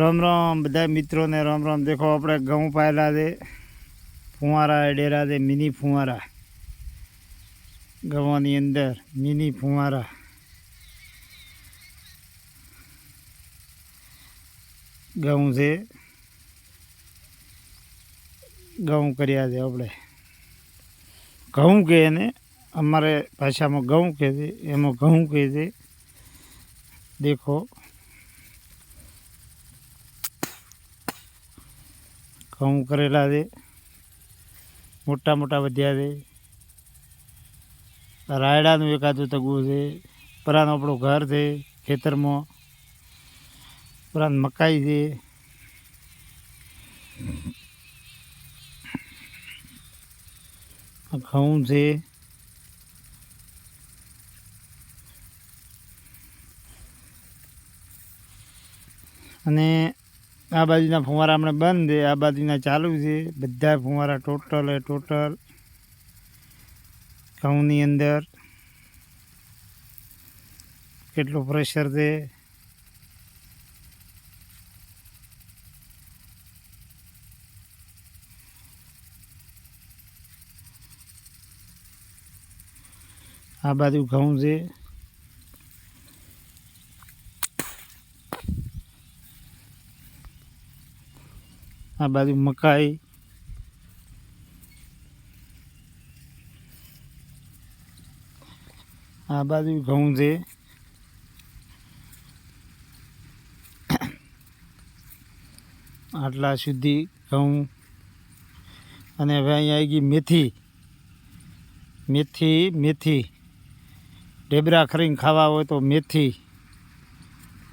રામ રામ, બધા મિત્રોને રામ રામ. દેખો, આપણે ઘઉં પાયેલા છે, ફુવારા ડેરા છે, મિની ફુવારા. ગવાની અંદર મિની ફુવારા. ઘઉં છે. ઘઉં કર્યા છે આપણે. ઘઉં કહે એને અમારે ભાષામાં ઘઉં કહે છે, એમાં ઘઉં કહે છે. દેખો ઘઉં કરેલા છે. મોટા મોટા વધ્યા છે. રાયડાનું એકાદું તગવું છે. પરાનું આપણું ઘર છે, ખેતરમાં. ઉપરાંત મકાઈ છે. ઘઉં છે. અને આ બાજુના ફુવારા હમણાં બંધ છે, આ બાજુના ચાલુ છે. બધા ફુવારા ટોટલ એ ટોટલ. ઘઉંની અંદર કેટલું પ્રેશર છે? આ બાજુ ઘઉં છે. આ બાજુ મકાઈ. આ બાજુ ઘઉં છે આટલા સુધી ઘઉં. અને હવે અહીંયા આવી ગઈ મેથી. મેથી મેથી. ઢેબરા ખરીને ખાવા હોય તો મેથી.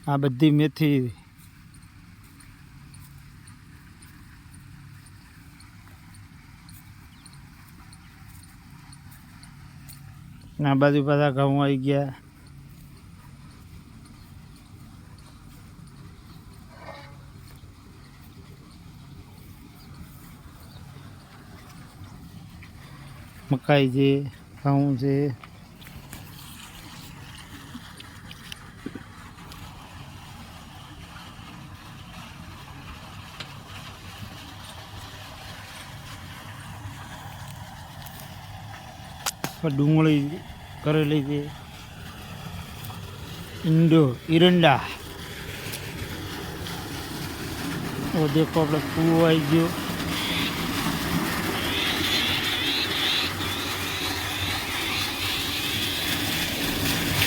આ બધી મેથી આ બાજુ પાછા ઘઉં આવી ગયા. મકાઈ છે ઘઉં છે. ડુંગળી કરેલી છે. ઈંડો, ઈરંડા. દેખો આપણે કૂવો આવી ગયો.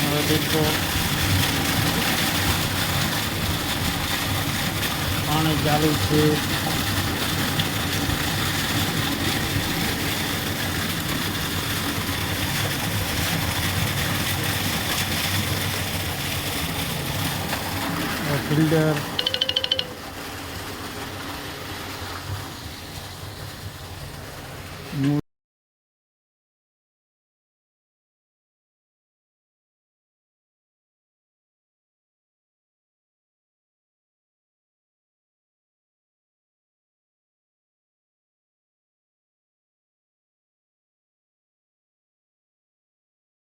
હવે દેખો. પાણી ચાલુ છે. o builder